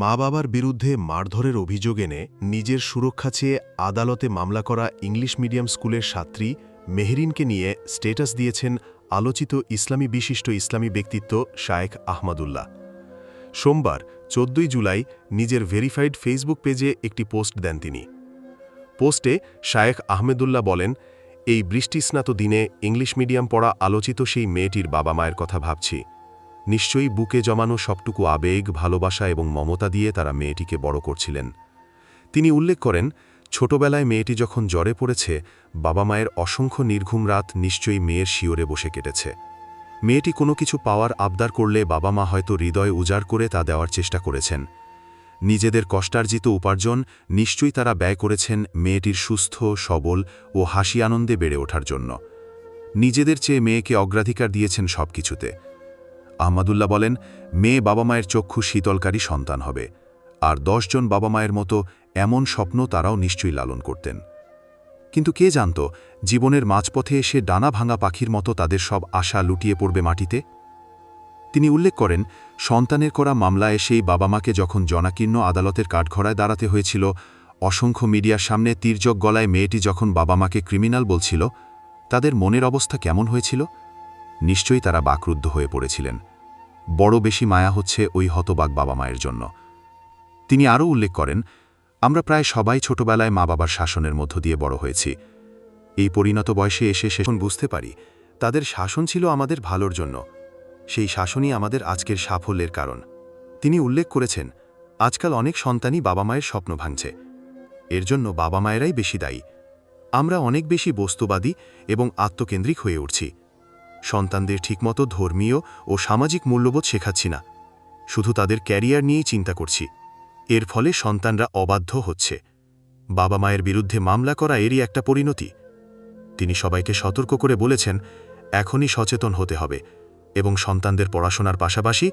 মা বাবার বিরুদ্ধে মারধরের অভিযোগ এনে নিজের সুরক্ষা চেয়ে আদালতে মামলা করা ইংলিশ মিডিয়াম স্কুলের ছাত্রী মেহরিনকে নিয়ে স্টেটাস দিয়েছেন আলোচিত ইসলামী বিশিষ্ট ইসলামী ব্যক্তিত্ব শায়েখ আহমদুল্লাহ। সোমবার, চোদ্দই জুলাই, নিজের ভেরিফাইড ফেসবুক পেজে একটি পোস্ট দেন তিনি। পোস্টে শায়েখ আহমেদুল্লাহ বলেন, এই বৃষ্টিস্নাত দিনে ইংলিশ মিডিয়াম পড়া আলোচিত সেই মেয়েটির বাবা মায়ের কথা ভাবছি। নিশ্চয়ই বুকে জমানো সবটুকু আবেগ, ভালোবাসা এবং মমতা দিয়ে তারা মেয়েটিকে বড় করছিলেন। তিনি উল্লেখ করেন, ছোটবেলায় মেয়েটি যখন জ্বরে পড়েছে, বাবা মায়ের অসংখ্য নির্ঘুম রাত নিশ্চয়ই মেয়ের শিওরে বসে কেটেছে। মেয়েটি কোনো কিছু পাওয়ার আবদার করলে বাবা মা হয়তো হৃদয় উজাড় করে তা দেওয়ার চেষ্টা করেছেন। নিজেদের কষ্টার্জিত উপার্জন নিশ্চয়ই তারা ব্যয় করেছেন মেয়েটির সুস্থ, সবল ও হাসি আনন্দে বেড়ে ওঠার জন্য। নিজেদের চেয়ে মেয়েকে অগ্রাধিকার দিয়েছেন সব কিছুতে আহমদুল্লাহ বলেন, মেয়ে বাবা মায়ের চক্ষু শীতলকারী সন্তান হবে, আর দশজন বাবা মায়ের মতো এমন স্বপ্ন তারাও নিশ্চয়ই লালন করতেন। কিন্তু কে জানত, জীবনের মাঝপথে এসে ডানা ভাঙা পাখির মতো তাদের সব আশা লুটিয়ে পড়বে মাটিতে? তিনি উল্লেখ করেন, সন্তানের করা মামলায় সেই বাবা মাকে যখন জনাকীর্ণ আদালতের কাঠঘড়ায় দাঁড়াতে হয়েছিল, অসংখ্য মিডিয়ার সামনে তীর্যক গলায় মেয়েটি যখন বাবা মাকে ক্রিমিনাল বলছিল, তাদের মনের অবস্থা কেমন হয়েছিল? নিশ্চয়ই তারা বাকরুদ্ধ হয়ে পড়েছিলেন। বড় বেশি মায়া হচ্ছে ওই হতবাক বাবা মায়ের জন্য। তিনি আরও উল্লেখ করেন, আমরা প্রায় সবাই ছোটবেলায় মা বাবার শাসনের মধ্য দিয়ে বড় হয়েছি। এই পরিণত বয়সে এসে শেষন বুঝতে পারি, তাদের শাসন ছিল আমাদের ভালোর জন্য। সেই শাসনই আমাদের আজকের সাফল্যের কারণ। তিনি উল্লেখ করেছেন, আজকাল অনেক সন্তানই বাবা মায়ের স্বপ্ন ভাঙছে। এর জন্য বাবা মায়েরাই বেশি দায়ী। আমরা অনেক বেশি বস্তুবাদী এবং আত্মকেন্দ্রিক হয়ে উঠছি। সন্তানদের ঠিকমতো ধর্মীয় ও সামাজিক মূল্যবোধ শেখাচ্ছি না। শুধু তাদের ক্যারিয়ার নিয়েই চিন্তা করছি। এর ফলে সন্তানরা অবাধ্য হচ্ছে। বাবা মায়ের বিরুদ্ধে মামলা করা এরই একটা পরিণতি। তিনি সবাইকে সতর্ক করে বলেছেন, এখনই সচেতন হতে হবে এবং সন্তানদের পড়াশোনার পাশাপাশি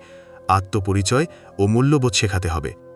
আত্মপরিচয় ও মূল্যবোধ শেখাতে হবে।